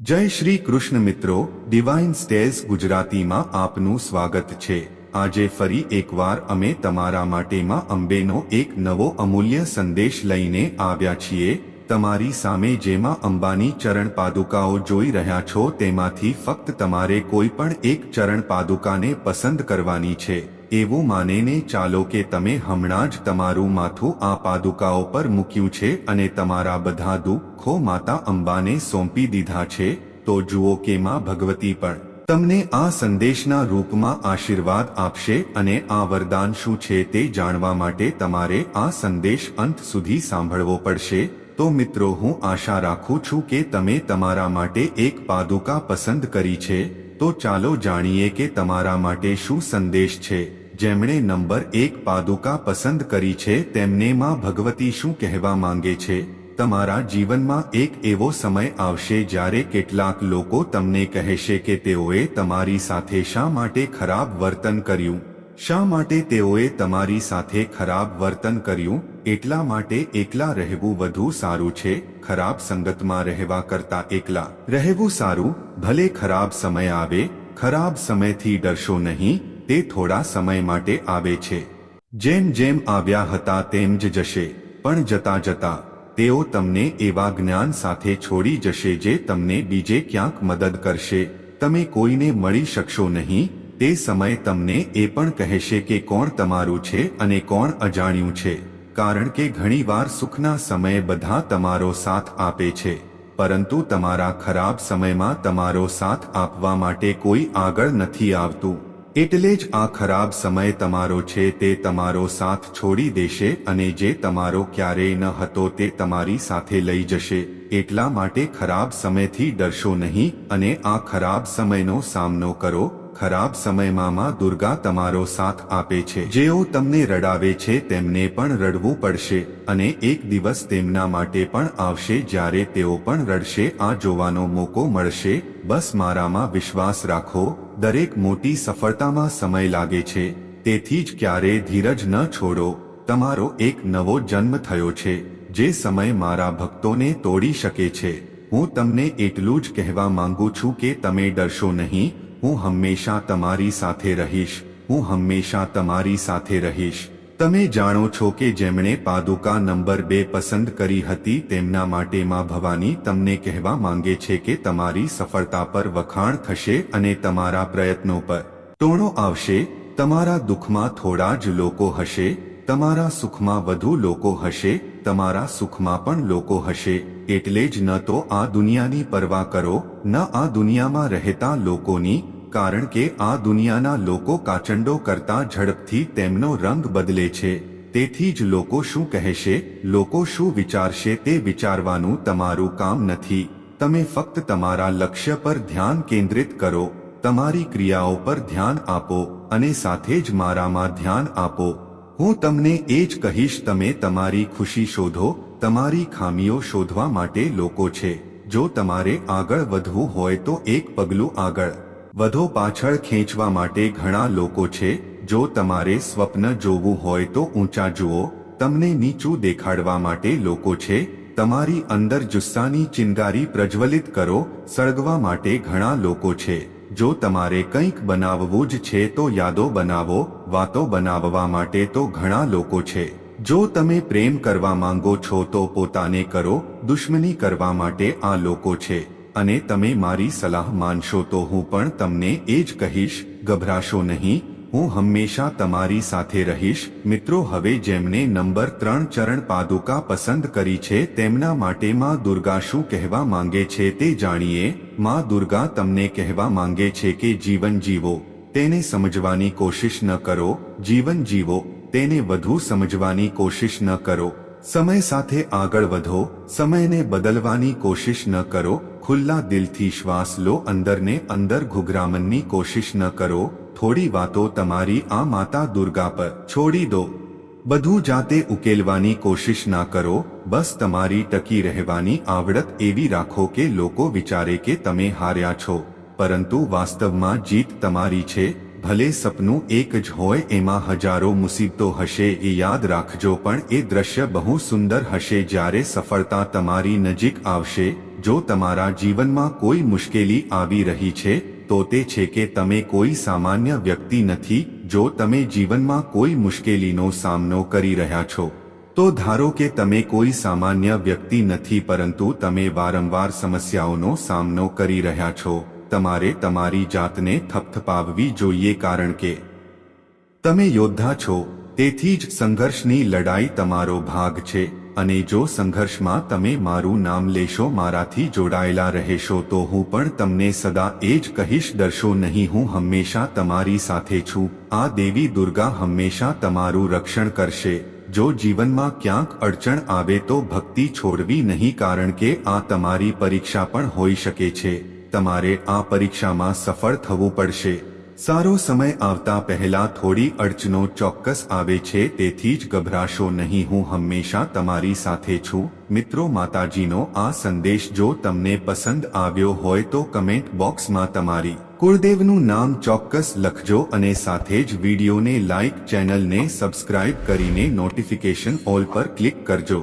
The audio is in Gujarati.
જય શ્રી કૃષ્ણ મિત્રો ડિવાઇન સ્ટેઝ ગુજરાતીમાં આપનું સ્વાગત છે. આજે ફરી એકવાર અમે તમારા માટેમાં અંબેનો એક નવો અમૂલ્ય સંદેશ લઈને આવ્યા છીએ. તમારી સામે જેમાં અંબાની ચરણ પાદુકાઓ જોઈ રહ્યા છો, તેમાંથી ફક્ત તમારે કોઈ પણ એક ચરણ પાદુકાને પસંદ કરવાની છે. એવું માનીને ચાલો કે તમે હમણાં જ તમારું માથું આ પાદુકાઓ પર મૂક્યું છે અને તમારા બધા દુઃખો માતા અંબાને સોંપી દીધા છે, તો જુઓ કે માં ભગવતી પણ તમને આ સંદેશના રૂપમાં આશીર્વાદ આપશે અને આ વરદાન શું છે તે જાણવા માટે તમારે આ સંદેશ અંત સુધી સાંભળવો પડશે, તો મિત્રો હું આશા રાખું છું કે તમે તમારા માટે એક પાદુકા પસંદ કરી છે, તો ચાલો જાણીએ કે તમારા માટે શું સંદેશ છે. જેમણે નંબર એક પાદુકા પસંદ કરી છે, તેમને માં ભગવતી શું કહેવા માંગે છે? તમારા જીવનમાં એક એવો સમય આવશે જ્યારે કેટલાક લોકો તમને કહેશે કે તેઓએ તમારી સાથે શા માટે ખરાબ વર્તન કર્યું? શા માટે તેઓએ તમારી સાથે ખરાબ વર્તન કર્યું? એટલા માટે એકલા રહેવું વધુ સારું છે, ખરાબ સંગતમાં રહેવા કરતા એકલા. રહેવું સારું, ભલે ખરાબ સમય આવે, ખરાબ સમયથી ડરશો નહીં તે થોડા સમય માટે આવે છે. જેમ જેમ આવ્યા હતા તેમ જ જશે. પણ જતા જતા, તેઓ તમને એવા જ્ઞાન સાથે છોડી જશે જે તમને બીજે ક્યાંક મદદ કરશે. તમે કોઈને મળી શકશો નહીં. તે સમય તમને એ પણ કહેશે કે કોણ તમારું છે અને કોણ અજાણ્યું છે. કારણ કે ઘણીવાર સુખના સમયે બધા તમારો સાથ આપે છે. પરંતુ તમારા ખરાબ સમયમાં તમારો સાથ આપવા માટે કોઈ આગળ નથી આવતું. એટલે જ આ ખરાબ સમય તમારો છે, તે તમારો સાથ છોડી દેશે અને જે તમારો ક્યારેય ન હતો તે તમારી સાથે લઈ જશે. એટલા માટે ખરાબ સમયથી ડરશો નહીં અને આ ખરાબ સમયનો સામનો કરો. ખરાબ સમયમાં માં દુર્ગા તમારો સાથ આપે છે. જેઓ તમને રડાવે છે, તેમને પણ રડવું પડશે અને એક દિવસ તેમના માટે પણ આવશે જ્યારે તેઓ પણ રડશે. આ જોવાનો મોકો મળશે. બસ મારામાં વિશ્વાસ રાખો. દરેક મોટી સફળતામાં સમય લાગે છે. તેથી જ ક્યારેય ધીરજ ન છોડો. તમારો એક નવો જન્મ થયો છે, જે સમય મારા ભક્તોને તોડી શકે છે. હું તમને એટલું જ કહેવા માંગુ છું કે તમે ડરશો નહીં. હું હંમેશા તમારી સાથે રહીશ. હું હંમેશા તમારી સાથે રહીશ. તમે જાણો છો કે જેમણે પાદુકા નંબર બે પસંદ કરી હતી, તેમના માટે માં ભવાની તમને કહેવા માંગે છે કે તમારી સફળતા પર વખાણ થશે અને તમારા પ્રયત્નો પર ટોણો આવશે. તમારા દુઃખમાં થોડા જ લોકો હશે, તમારા સુખમાં વધુ લોકો હશે તમારા સુખમાં પણ લોકો હશે, એટલે જ ન તો આ દુનિયાની પરવા કરો, ન આ દુનિયામાં રહેતા લોકોની, કારણ કે આ દુનિયાના લોકો કાચંડો કરતા ઝડપથી તેમનો રંગ બદલે છે. તેથી જ લોકો શું કહેશે, લોકો શું વિચારશે તે વિચારવાનું તમારું કામ નથી. તમે ફક્ત તમારા લક્ષ્ય પર ધ્યાન કેન્દ્રિત કરો, તમારી ક્રિયાઓ પર ધ્યાન આપો, અને સાથે જ મારામાં ધ્યાન આપો. હું તમને એ જ કહીશ, તમે તમારી ખુશી શોધો, તમારી ખામીઓ શોધવા માટે લોકો છે. જો તમારે આગળ વધવું હોય તો એક પગલું આગળ. વધો પાછળ ખેંચવા માટે ઘણા લોકો છે. જો તમારે સ્વપ્ન જોવું હોય તો ઊંચા જુઓ. તમને નીચું દેખાડવા માટે લોકો છે. તમારી અંદર જુસ્સાની ચિંગારી પ્રજ્વલિત કરો. સળગવા માટે ઘણા લોકો છે. જો તમારે કંઈક બનાવવું જ છે તો યાદો બનાવો, વાતો બનાવવા માટે તો ઘણા લોકો છે. જો તમે પ્રેમ કરવા માંગો છો તો પોતાને કરો, દુશ્મની કરવા માટે આ લોકો છે. અને તમે મારી સલાહ માનશો તો હું પણ તમને એ જ કહીશ, ગભરાશો નહીં હું હંમેશા તમારી સાથે રહીશ. મિત્રો, હવે જેમને નંબર ત્રણ ચરણ પાદુકા પસંદ કરી છે, તેમના માટે માં દુર્ગા શું કહેવા માંગે છે તે જાણીએ. માં દુર્ગા તમને કહેવા માંગે છે કે જીવન જીવો, તેને સમજવાની કોશિશ ન કરો. જીવન જીવો, તેને વધુ સમજવાની કોશિશ ન કરો. સમય સાથે આગળ વધો, સમયને બદલવાની કોશિશ ન કરો. ખુલ્લા દિલથી શ્વાસ લો, અંદરને અંદર ઘુઘરામનની કોશિશ ન કરો. થોડી વાતો તમારી આ માતા દુર્ગા પર છોડી દો. બધું જાતે ઉકેલવાની કોશિશ ના કરો, બસ તમારી ટકી રહેવાની આવડત એવી રાખો કે લોકો વિચારે કે તમે હાર્યા છો, પરંતુ વાસ્તવમાં જીત તમારી છે, ભલે સપનું એક જ હોય એમાં હજારો મુસીબતો હશે એ યાદ રાખજો પણ એ દ્રશ્ય બહુ સુંદર હશે જ્યારે સફળતા તમારી નજીક આવશે, જો તમારા જીવનમાં કોઈ મુશ્કેલી આવી રહી છે તો તે છે કે તમે કોઈ સામાન્ય વ્યક્તિ નથી, જો તમે જીવનમાં કોઈ મુશ્કેલીનો સામનો કરી રહ્યા છો. તો ધારો કે તમે કોઈ સામાન્ય વ્યક્તિ નથી, પરંતુ તમે વારંવાર સમસ્યાઓનો સામનો કરી રહ્યા છો. તમારે તમારી જાતને થપથપાવવી જોઈએ, કારણ કે તમે યોદ્ધા છો. તેથી જ સંઘર્ષની લડાઈ તમારો ભાગ છે. અને જો સંઘર્ષમાં તમે મારું નામ લેશો, મારાથી જોડાયેલા રહેશો, તો હું પણ તમને સદા એ જ કહીશ, ડરશો નહીં, હું હંમેશા તમારી સાથે છું. આ દેવી દુર્ગા હંમેશા તમારું રક્ષણ કરશે. જો જીવનમાં ક્યાંક અડચણ આવે, તો ભક્તિ છોડવી નહીં, કારણ કે આ તમારી પરીક્ષા પણ હોઈ શકે છે. તમારે આ પરીક્ષામાં સફળ થવું પડશે. સારો સમય આવતા પહેલા થોડી અડચણો ચોક્કસ આવે છે, તેથી જ ગભરાશો નહીં. હું હંમેશા તમારી સાથે છું. મિત્રો માતાજીનો આ સંદેશ જો તમને પસંદ આવ્યો હોય તો કમેન્ટ બોક્સમાં તમારી કુળદેવનું નામ ચોક્કસ લખજો અને સાથે જ વિડીયોને લાઇક ચેનલને સબસ્ક્રાઇબ કરીને નોટિફિકેશન ઓલ પર ક્લિક કરજો.